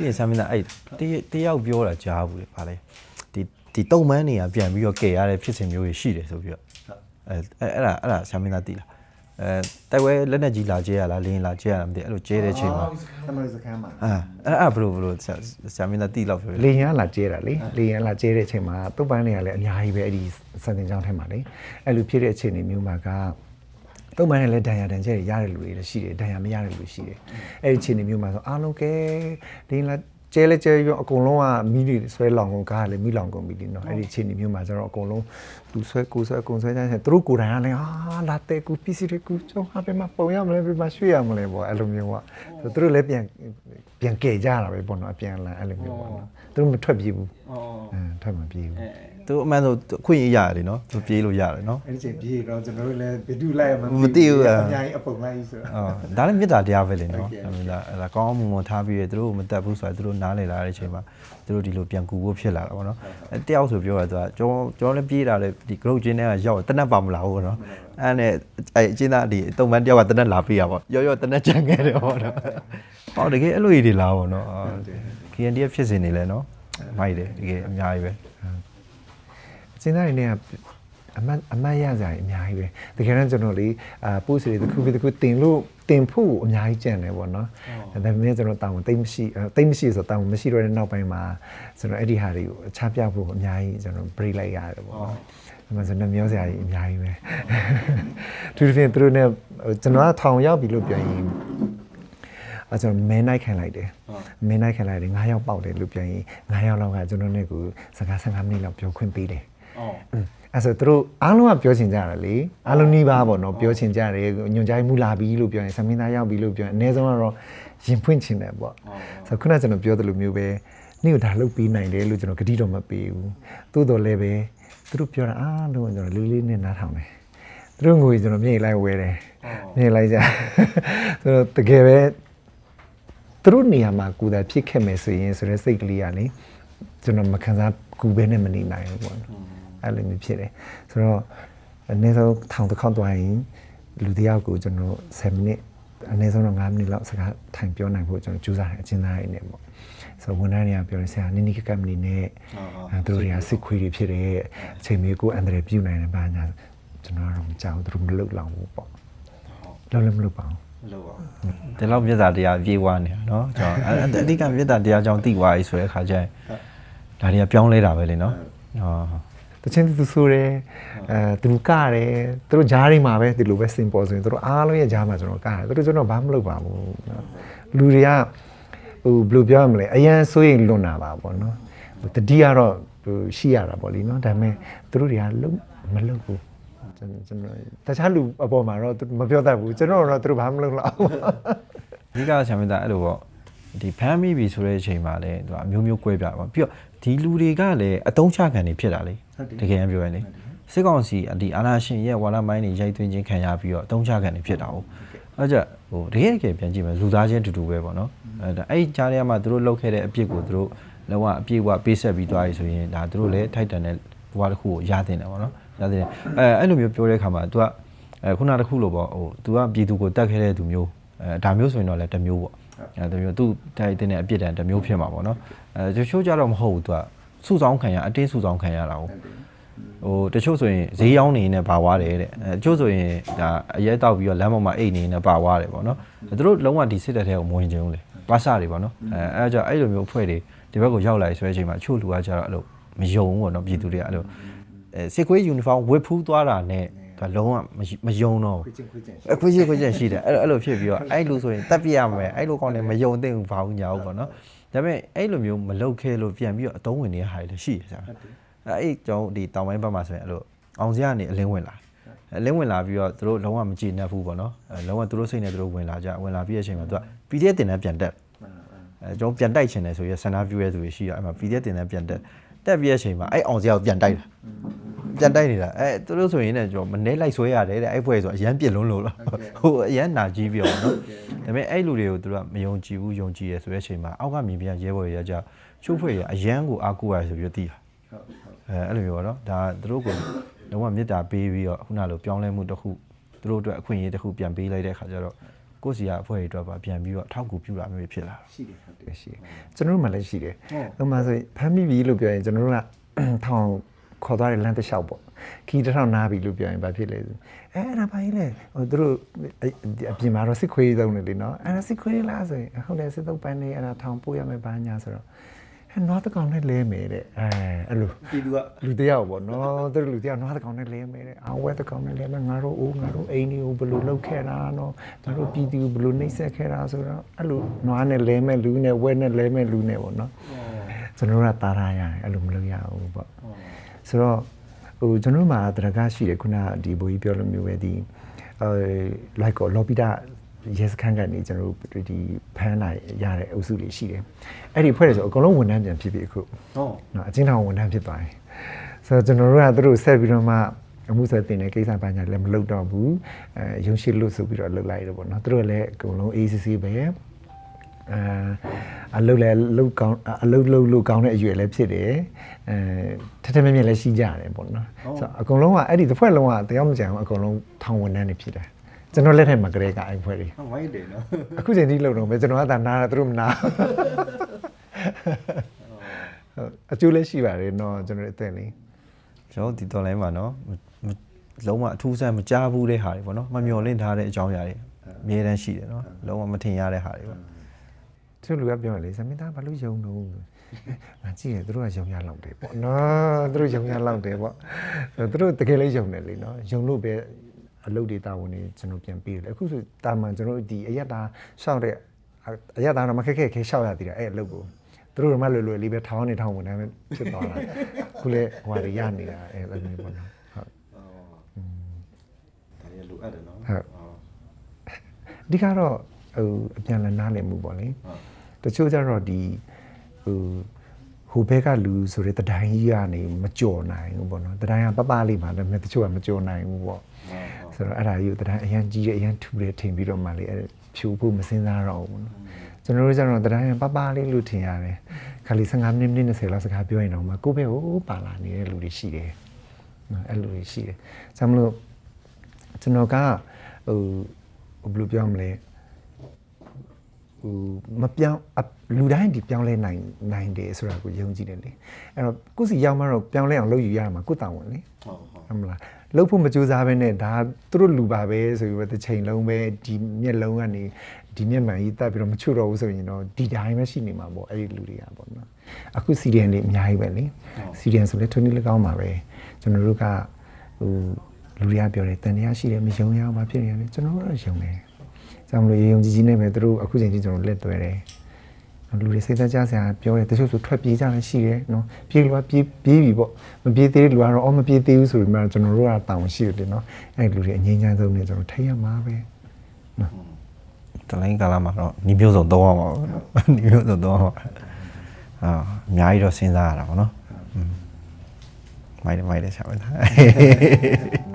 ပြီးရင်ဆမ်မင်းသားအဲ့တရတယောက်ပြောတာကြားဘူးလေဗာလေဒီဒီတုံမန်းနေရပြန်ပြီးတော့ကယ်ရတဲ့ဖြစ်စဉ်မျိုးတွေရှိတယ်ဆိုပြီးတော့အဲအဲ့အဲ့ဒါအဲ့ဒါဆမ်မင်းသားသိလားအဲတိုက်ဝဲလက်နဲ့ကြီးလာကျဲရလားလင်းလာကျဲရလားမသိဘူးအဲ့လိုကျဲတဲ့ချိန်မှာသမစခန်းမှာအာအဲ့အဲ့ဘလို့ဘလို့ဆမ်မင်းသားသိလောက်ပြောလေလေရန်လာကျဲတာလေလေရန်လာကျဲတဲ့အချိန်မှာတုတ်ပန်းတွေကလည်းအများကြီးပဲအဲ့ဒီစံတင်ကြောင်းထဲမှာလေအဲ့လိုဖြစ်တဲ့အချိန်တွေမျိုးမှာက တုတ်ပန်းတွေလည်းဒဏ်ရာဒဏ်ချက်တွေရတဲ့လူတွေလည်းရှိတယ်ဒဏ်ရာမရတဲ့လူရှိတယ်အဲ့ဒီအချိန်တွေမျိုးမှာဆိုအားလုံးကဲဒီလာကျဲလဲကျဲရောအကုန်လုံးကမီးတွေဆွဲလောင်ကုန်ကားလည်းမီးလောင်ကုန်ပြီလေနော်အဲ့ဒီအချိန်တွေမျိုးမှာကျတော့အကုန်လုံးလူဆွဲကိုဆွဲအကုန်ဆွဲကြတယ်သူတို့ကိုယ်တိုင်ကလည်းဟာလာတဲ့ကူပစ္စည်းတွေကူကျောင်းဟာပဲမပုံရမလဲပဲမရွှေ့ရမလဲပေါ့အဲ့လိုမျိုးကဆိုသူတို့လည်းပြန်ပြန်ကဲကြတာပဲပေါ့နော်အပြန်လန်အဲ့လိုမျိုးပေါ့နော်သူတို့မထွက်ပြေးဘူးอ๋อအင်းထွက်မပြေးဘူး သူအမှန်ဆိုအခွင့်အရေးရတယ်နော်သူပြေးလို့ရတယ်နော်အဲ့ဒီချိန်ပြေးတော့ကျွန်တော်တို့လည်းဘယ်သူလိုက်မှမသိဘူးအဲ့အများကြီးအပုံလိုက်ဆိုတော့အော်ဒါလည်းမေတ္တာတရားပဲလေနော်ဟုတ်ကဲ့အဲ့ဒါအဲ့ဒါကောင်းမှုမွန်ထားပြီးရသူတို့မတက်ဘူးဆိုတာသူတို့နားလည်လာတဲ့အချိန်မှာသူတို့ဒီလိုပြန်ကူဖို့ဖြစ်လာတာပေါ့နော်အဲတယောက်ဆိုပြောတာသူကကျွန်တော်ကျွန်တော်လည်းပြေးတာလေဒီ group ချင်းတွေကရောက်တနက်ပါမလာဘူးပေါ့နော်အဲ့နဲ့အဲအချင်းသားဒီတုံမန်းတယောက်ကတနက်လာပေးရပေါ့ရောရောတနက်ကြံခဲ့တယ်ပေါ့နော်ဟောတကယ်အဲ့လိုကြီးတွေလာပေါ့နော်အော် KNDF ဖြစ်စင်နေလဲနော်မိုက်တယ်တကယ်အများကြီးပဲ စဉ်းစားနေတဲ့အမတ်အမတ်ရကြရင်အများကြီးပဲတကယ်တော့ကျွန်တော်လေအာပို့စီတွေတစ်ခုပြီးတစ်ခုတင်လို့တင်ဖို့အများကြီးကြံတယ်ပေါ့နော်ဒါပေမဲ့ကျွန်တော်တောင်းတိတ်မရှိအဲတိတ်မရှိဆိုတောင်းမရှိတော့တဲ့နောက်ပိုင်းမှာကျွန်တော်အဲ့ဒီဟာတွေကိုအခြားပြဖို့အများကြီးကျွန်တော် break လိုက်ရတယ်ပေါ့နော်ဒါမှဆိုတော့မျောစရာကြီးအများကြီးပဲသူတို့ပြင်သူတို့ ਨੇ ကျွန်တော်ကထောင်ရောက်ပြီလို့ပြောရင်အဲကျွန်တော်မဲနိုင်ခံလိုက်တယ်မဲနိုင်ခံလိုက်တယ်9ရောက်ပေါက်တယ်လို့ပြောရင်9ရောက်လောက်ကကျွန်တော်နဲ့ကိုစကား15မိနစ်လောက်ပြောခွင့်ပေးတယ် อ๋อ အဲ့ဆိုသူတို့အားလုံးကပြောချင်ကြတယ်လေအားလုံးနှီးပါပေါ့နော်ပြောချင်ကြတယ်ညွန်ကြိုင်းမူလာပြီလို့ပြောရင်ဆမင်းသားရောက်ပြီလို့ပြောရင်အနည်းဆုံးကတော့ရင်ဖွင့်ချင်တယ်ပေါ့ဆိုခုနကကျွန်တော်ပြောသလိုမျိုးပဲနေ့ကဒါလုပ်ပြီးနိုင်တယ်လို့ကျွန်တော်ဂတိတော့မပေးဘူးသို့တော်လည်းပဲသူတို့ပြောတာအားလုံးကကျွန်တော်လေးလေးနဲ့နားထောင်တယ်သူတို့ငွေကျွန်တော်မြေလိုက်ဝဲတယ်မြေလိုက်ကြသူတို့တကယ်ပဲသူတို့နေရာမှာကိုယ်တိုင်ဖြစ်ခဲ့မယ်ဆိုရင်ဆိုတဲ့စိတ်ကလေးကလေ ကျွန်တော်မခံစားကူပဲနဲ့မနေနိုင်ဘူးပေါ့နော်အဲ့လိုမျိုးဖြစ်တယ်ဆိုတော့အနည်းဆုံးထောင်တစ်ခေါက်သွားရင်လူတစ်ယောက်ကိုကျွန်တော်7မိနစ်အနည်းဆုံးတော့9မိနစ်လောက်စကားထိုင်ပြောနိုင်ဖို့ကျွန်တော်ကြိုးစားတယ်အချင်းသားရင်းနဲ့ပေါ့ဆိုတော့ဝန်ထမ်းတွေကပြောတယ်ဆရာနိနိကကမနီနဲ့အဲသူတို့တွေကစစ်ခွေးတွေဖြစ်တယ်အချိန်မျိုးကိုအန်ဒရပြုတ်နိုင်တယ်ဘာညာကျွန်တော်ကတော့မကြောက်ဘူးသူတို့မလုပ်လောက်ဘူးပေါ့လောက်လည်းမလုပ်ပါဘူးလို့ပါဒီလောက်မြတ်တာတရားပြေးွားနေတာနော်ကျွန်တော်အဲ့အဓိကမြတ်တာတရားကြောင့်တိသွားပြီဆိုတဲ့အခါကျရင် ဒါတွေကပြောင်းလဲတာပဲလေနော်ဟောတချင်းသူဆိုတယ်အဲသူကတယ်သူတို့ဂျားတွေမှာပဲဒီလိုပဲစင်ပေါ်ဆိုရင်သူတို့အားလုံးရဲ့ဂျားမှာကျွန်တော်ကတယ်သူတို့ကျွန်တော်ဘာမှမလုပ်ပါဘူးနော်လူတွေကဟိုဘယ်လိုပြောရမလဲအရန်ဆိုရင်လွန်တာပါပေါ့နော်ဟိုတတိကတော့ဟိုရှိရတာပေါ့လीနော်ဒါပေမဲ့သူတို့တွေကလုံးမလုပ်ဘူးကျွန်တော်ကျွန်တော်တခြားလူအပေါ်မှာတော့သူမပြောတတ်ဘူးကျွန်တော်တော့သူတို့ဘာမှမလုပ်တော့ဘူးအဓိကဆံမင်းသားအဲ့လိုပေါ့ ဒီဖမ်းမိပြီဆိုတဲ့အချိန်မှာလည်းသူကအမျိုးမျိုး꿰ပြပါပြီးတော့ဒီလူတွေကလည်းအတုံးချခံနေဖြစ်တာလေတကယ်ပြောရင်လေစစ်ကောင်စီဒီအာနာရှင်ရဲ့ဝါလာမိုင်းတွေရိုက်သွင်းခြင်းခံရပြီးတော့အတုံးချခံနေဖြစ်တာဟုတ်အဲ့ကြဟိုတကယ်တကယ်ပြန်ကြည့်မယ်လူသားချင်းတူတူပဲပေါ့နော်အဲ့ဒါအဲ့ကြားထဲမှာသူတို့လုပ်ခဲ့တဲ့အပြစ်ကိုသူတို့လောကအပြည့်အဝပေးဆက်ပြီးသွားပြီဆိုရင်ဒါသူတို့လည်းထိုက်တန်တဲ့ဘဝတစ်ခုကိုရတင်တယ်ပေါ့နော်ရတင်တယ်အဲအဲ့လိုမျိုးပြောတဲ့အခါမှာ तू ကအဲခုနတစ်ခုလို့ပေါ့ဟို तू ကပြည်သူကိုတတ်ခဲ့တဲ့သူမျိုး အဲဒါမျိုးဆိုရင်တော့လည်းတစ်မျိုးပေါ့အဲတစ်မျိုးသူထိုက်တဲ့အပြစ်ဒဏ်တစ်မျိုးဖြစ်မှာပေါ့နော်အဲချိုးကြတော့မဟုတ်ဘူး तू ကစုဆောင်ခံရအတင်းစုဆောင်ခံရတာဟုတ်ဟိုတချို့ဆိုရင်ဈေးရောင်းနေနေပါသွားတယ်တဲ့အဲတချို့ဆိုရင်ဒါအရဲတောက်ပြီးတော့လမ်းပေါ်မှာအိတ်နေနေပါသွားတယ်ပေါ့နော်သူတို့လုံးဝဒီစစ်တပ်ထဲကိုမဝင်ချင်ဘူးလေပါစတွေပေါ့နော်အဲအဲဒါကြောင့်အဲ့လိုမျိုးအဖွဲ့တွေဒီဘက်ကိုရောက်လာဆိုတဲ့အချိန်မှာအချို့လူကကြတော့အဲ့လိုမယုံဘူးပေါ့နော်ပြည်သူတွေကအဲ့လိုအဲစစ်ခွေးယူနီဖောင်းဝတ်ဖူးသွားတာနဲ့ ဒါလုံးဝမယုံတော့ဘူးချင်းခွေးချင်းအခွင့်အရေးခွင့်ချက်ရှိတယ်အဲ့လိုအဲ့လိုဖြစ်ပြီးတော့အဲ့လိုဆိုရင်တက်ပြရမယ်အဲ့လိုကောင်းတယ်မယုံသင့်ဘူးဘာဘူးညာဘူးပေါ့နော်ဒါပေမဲ့အဲ့လိုမျိုးမလုပ်ခဲလို့ပြန်ပြီးတော့အတုံးဝင်နေတဲ့ဟာတွေလည်းရှိတယ်ဆရာအဲ့အဲ့ကျွန်တော်ဒီတောင်ပိုင်းဘက်မှာဆိုရင်အဲ့လိုအောင်စရကနေအလင်းဝင်လာအလင်းဝင်လာပြီးတော့သူတို့လုံးဝမကြည်နပ်ဘူးပေါ့နော်အဲလုံးဝသူတို့စိတ်နဲ့သူတို့ဝင်လာကြဝင်လာပြီးတဲ့အချိန်မှာသူက PDF တင်တဲ့ပြန်တက်အဲကျွန်တော်ပြန်တိုက်ချင်တယ်ဆိုရဆန္ဒပြုရဲသူတွေရှိရအဲ့မှာ PDF တင်တဲ့ပြန်တက်တက်ပြီးတဲ့အချိန်မှာအဲ့အောင်စရကိုပြန်တိုက်တာ ပြန်တိုက်နေတာအဲသူတို့ဆိုရင်လည်းကျွန်တော်မနေလိုက်ဆွဲရတယ်တဲ့အဲ့ဖွဲ့ဆိုအရန်ပြစ်လုံးလို့ဟိုအရန်နာကြီးပြောနော်ဒါပေမဲ့အဲ့လူတွေကိုသူတို့ကမယုံကြည်ဘူးယုံကြည်ရဆိုတဲ့အချိန်မှာအောက်ကမြင်ပြရဲဘော်ရကြချိုးဖွဲ့ရအရန်ကိုအားကိုးရဆိုပြီးသိတာအဲအဲ့လိုမျိုးပေါ့နော်ဒါသူတို့ကိုလုံးဝမေတ္တာပေးပြီးတော့ခုနလိုပြောင်းလဲမှုတစ်ခုသူတို့အတွက်အခွင့်အရေးတစ်ခုပြန်ပေးလိုက်တဲ့ခါကျတော့ကိုယ့်စီကအဖွဲ့တွေအတွက်ပါပြန်ပြီးတော့အထောက်အကူပြုတာမျိုးတွေဖြစ်လာတာရှိတယ်ဟုတ်တယ်ရှိတယ်ကျွန်တော်တို့မှလည်းရှိတယ်ဟုတ်ဥပမာဆိုရင်ဖမ်းမိပြီလို့ပြောရင်ကျွန်တော်တို့ကထောင် ခေါ်သွားတဲ့လမ်းတစ်လျှောက်ပေါ့ခီးတစ်ထောင်နားပြီလို့ပြောရင်ဘာဖြစ်လဲဆိုအဲအဲ့ဒါဘာကြီးလဲဟိုသူတို့အဲ့အပြင်မှာတော့စစ်ခွေးသုံးနေလေနော်အဲ့ဒါစစ်ခွေးလားဆိုရင်ဟုတ်တယ်စစ်သုံးပန်းနေအဲ့ဒါထောင်ပို့ရမယ်ဘာညာဆိုတော့ဟဲ့နွားတစ်ကောင်နဲ့လဲမယ်တဲ့အဲအဲ့လိုပြည်သူကလူတစ်ယောက်ပေါ့နော်သူတို့လူတစ်ယောက်နွားတစ်ကောင်နဲ့လဲမယ်တဲ့အာဝဲတစ်ကောင်နဲ့လဲမယ်ငါတို့အိုးငါတို့အိမ်တွေကိုဘယ်လိုလုပ်ခဲ့တာနော်ငါတို့ပြည်သူဘယ်လိုနှိမ့်ဆက်ခဲ့တာဆိုတော့အဲ့လိုနွားနဲ့လဲမယ်လူနဲ့ဝဲနဲ့လဲမယ်လူနဲ့ပေါ့နော်ကျွန်တော်တို့ကတားထားရတယ်အဲ့လိုမလုပ်ရဘူးပေါ့ ဆိုတော့ဟိုကျွန်တော်တို့မှာတရကရှိတယ်ခုနကဒီဘိုးကြီးပြောလိုမျိုးပဲဒီအဲလိုက်ကောလော်ပီတာရဲစခန်းကနေကျွန်တော်တို့ဒီဖမ်းလာရတဲ့အုပ်စုတွေရှိတယ်အဲ့ဒီဖွဲ့တယ်ဆိုအကုန်လုံးဝန်ထမ်းပြန်ဖြစ်ပြီအခုဟုတ်နော်အချင်းထောင်ဝန်ထမ်းဖြစ်သွားတယ်ဆိုတော့ကျွန်တော်တို့ကသူတို့ဆက်ပြီးတော့မှအမှုဆက်တင်တဲ့ကိစ္စပညာလည်းမလုပ်တော့ဘူးအဲရုံရှိလို့ဆိုပြီးတော့လုပ်လိုက်တယ်ပေါ့နော်သူတို့လည်းအကုန်လုံး ACC ပဲ အဲအလုတ်လဲလုတ်ကောင်းအလုတ်လုတ်လုတ်ကောင်းတဲ့အရွယ်လည်းဖြစ်တယ်အဲထက်ထက်မြက်မြက်လည်းရှိကြတယ်ပေါ့နော်ဆိုတော့အကုန်လုံးကအဲ့ဒီတစ်ဖွဲ့လုံးကတယောက်မကြံဘူးအကုန်လုံးထောင်ဝန်တန်းနေဖြစ်တယ်ကျွန်တော်လက်ထက်မှာကလေးကအဲ့ဖွဲ့တွေဝိုင်းတယ်နော်အခုချိန်ထိလုံတော့ပဲကျွန်တော်ကသာနာတာသူတို့မနာအကျိုးလည်းရှိပါတယ်နော်ကျွန်တော်အသက်လေးကျွန်တော်ဒီတော်လိုင်းမှာနော်လုံးဝအထူးဆန်းမကြားဘူးတဲ့ဟာတွေပေါ့နော်မမျော်လင့်ထားတဲ့အကြောင်းအရာတွေအများတန်းရှိတယ်နော်လုံးဝမထင်ရတဲ့ဟာတွေပေါ့ သူလူကပြောတယ်လေသမီးသားဘာလို့ယုံတော့ငါကြည့်ရသူတို့ကယုံရလောက်တယ်ပေါ့နော်သူတို့ယုံရလောက်တယ်ပေါ့သူတို့တကယ်လေးယုံတယ်လေနော်ယုံလို့ပဲအလုပ်တွေတာဝန်တွေကျွန်တော်ပြန်ပြီးတယ်အခုဆိုတာမန်ကျွန်တော်ဒီအရက်တာရှောက်တဲ့အရက်တာတော့မခက်ခဲခဲရှောက်ရသေးတယ်အဲ့အလုပ်ကိုသူတို့ကမှလွယ်လွယ်လေးပဲထောင်းနေထောင်းဝင်တယ်ဖြစ်သွားတာခုလေဟိုဟာတွေရနေတာအဲ့လိုမျိုးပေါ့နော်ဟုတ်ဒါရီလိုအပ်တယ်နော်ဟုတ်အဓိကတော့ဟိုအပြန်လည်နားလည်မှုပေါ့လေဟုတ် တချို့ကျတော့ဒီဟိုဟိုဘက်ကလူဆိုတဲ့တတိုင်းကြီးကနေမကြော်နိုင်ဘူးပေါ့နော်တတိုင်းကပပလေးမှာဒါပေမဲ့တချို့ကမကြော်နိုင်ဘူးပေါ့ဆိုတော့အဲ့ဒါကြီးကိုတတိုင်းအရန်ကြီးတယ်အရန်ထူတယ်ထင်ပြီးတော့မှလေအဲ့ဖြူဖို့မစင်စားတော့ဘူးပေါ့နော်ကျွန်တော်တို့ကျတော့တတိုင်းကပပလေးလို့ထင်ရတယ်ခါလီ15မိနစ်20လောက်စကားပြောရင်တော့မှကိုယ့်ဘက်ကိုပါလာနေတဲ့လူတွေရှိတယ်နော်အဲ့လူတွေရှိတယ်ဆမ်မလို့ကျွန်တော်ကဟိုဘယ်လိုပြောမလဲ ဟိုမပြောင်းအလူတိုင်းဒီပြောင်းလဲနိုင်နိုင်တယ်ဆိုတာကိုယုံကြည်တယ်လေအဲ့တော့ကိုယ့်စီရောက်မှတော့ပြောင်းလဲအောင်လုပ်ယူရမှာကိုယ့်တာဝန်လေဟုတ်ဟုတ်ဟုတ်မလားလုပ်ဖို့မကြိုးစားဘဲနဲ့ဒါသူတို့လူပါပဲဆိုပြီးတော့တစ်ချိန်လုံးပဲဒီမျက်လုံးကနေဒီမျက်မှန်ကြီးတက်ပြီးတော့မချွတ်တော့ဘူးဆိုရင်တော့ဒီတိုင်းပဲရှိနေမှာပေါ့အဲ့ဒီလူတွေကပေါ့နော်အခုစီရီယန်တွေအများကြီးပဲလေစီရီယန်ဆိုလဲထုံးနည်း၎င်းပါပဲကျွန်တော်တို့ကဟိုလူတွေကပြောတယ်တန်တရားရှိတယ်မယုံရအောင်မဖြစ်နေရတယ်ကျွန်တော်တို့တော့ယုံတယ် ကြောင့်မလို့ယုံကြည်ကြီးနေပဲသူတို့အခုချိန်ကြီးကျွန်တော်လက်တွဲတယ်လူတွေစိတ်သက်ကြစရာပြောတယ်တချို့ဆိုထွက်ပြေးကြလည်းရှိတယ်နော်ပြေးလို့ကပြေးပြေးပြီပေါ့မပြေးသေးတဲ့လူကတော့အော်မပြေးသေးဘူးဆိုပြီးမှကျွန်တော်တို့ကတောင်းရှိတယ်နော်အဲ့ဒီလူတွေအငြိမ်းချမ်းဆုံးနေကျွန်တော်ထိတ်ရမှာပဲနော်တလိုင်းကာလမှာတော့ညီမျိုးစုံသုံးအောင်ပါဘူးညီမျိုးစုံသုံးအောင်ပါအာအများကြီးတော့စဉ်းစားရတာပေါ့နော်อืมမိုက်တယ်မိုက်တယ်ဆရာမသား